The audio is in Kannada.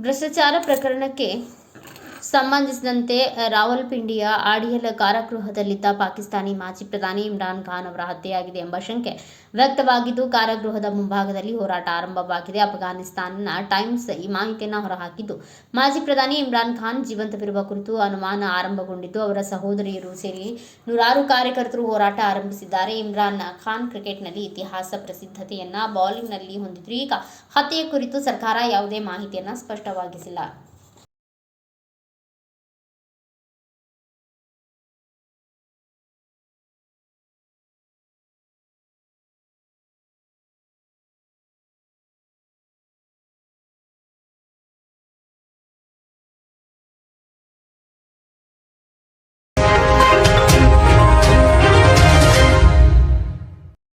ಭ್ರಷ್ಟಾಚಾರ ಪ್ರಕರಣಕ್ಕೆ ಸಂಬಂಧಿಸಿದಂತೆ ರಾವಲ್ಪಿಂಡಿಯ ಆಡಿಯಲ್ ಕಾರಾಗೃಹದಲ್ಲಿದ್ದ ಪಾಕಿಸ್ತಾನಿ ಮಾಜಿ ಪ್ರಧಾನಿ ಇಮ್ರಾನ್ ಖಾನ್ ಅವರ ಹತ್ಯೆಯಾಗಿದೆ ಎಂಬ ಶಂಕೆ ವ್ಯಕ್ತವಾಗಿದ್ದು, ಕಾರಾಗೃಹದ ಮುಂಭಾಗದಲ್ಲಿ ಹೋರಾಟ ಆರಂಭವಾಗಿದೆ. ಅಫ್ಘಾನಿಸ್ತಾನ ಟೈಮ್ಸ್ ಈ ಮಾಹಿತಿಯನ್ನು ಹೊರಹಾಕಿದ್ದು, ಮಾಜಿ ಪ್ರಧಾನಿ ಇಮ್ರಾನ್ ಖಾನ್ ಜೀವಂತವಿರುವ ಕುರಿತು ಅನುಮಾನ ಆರಂಭಗೊಂಡಿದ್ದು, ಅವರ ಸಹೋದರಿಯರು ಸೇರಿ ನೂರಾರು ಕಾರ್ಯಕರ್ತರು ಹೋರಾಟ ಆರಂಭಿಸಿದ್ದಾರೆ. ಇಮ್ರಾನ್ ಖಾನ್ ಕ್ರಿಕೆಟ್ನಲ್ಲಿ ಇತಿಹಾಸ ಪ್ರಸಿದ್ಧತೆಯನ್ನ ಬೌಲಿಂಗ್ನಲ್ಲಿ ಹೊಂದಿದ್ರು. ಈಗ ಹತ್ಯೆಯ ಕುರಿತು ಸರ್ಕಾರ ಯಾವುದೇ ಮಾಹಿತಿಯನ್ನು ಸ್ಪಷ್ಟವಾಗಿಸಿಲ್ಲ.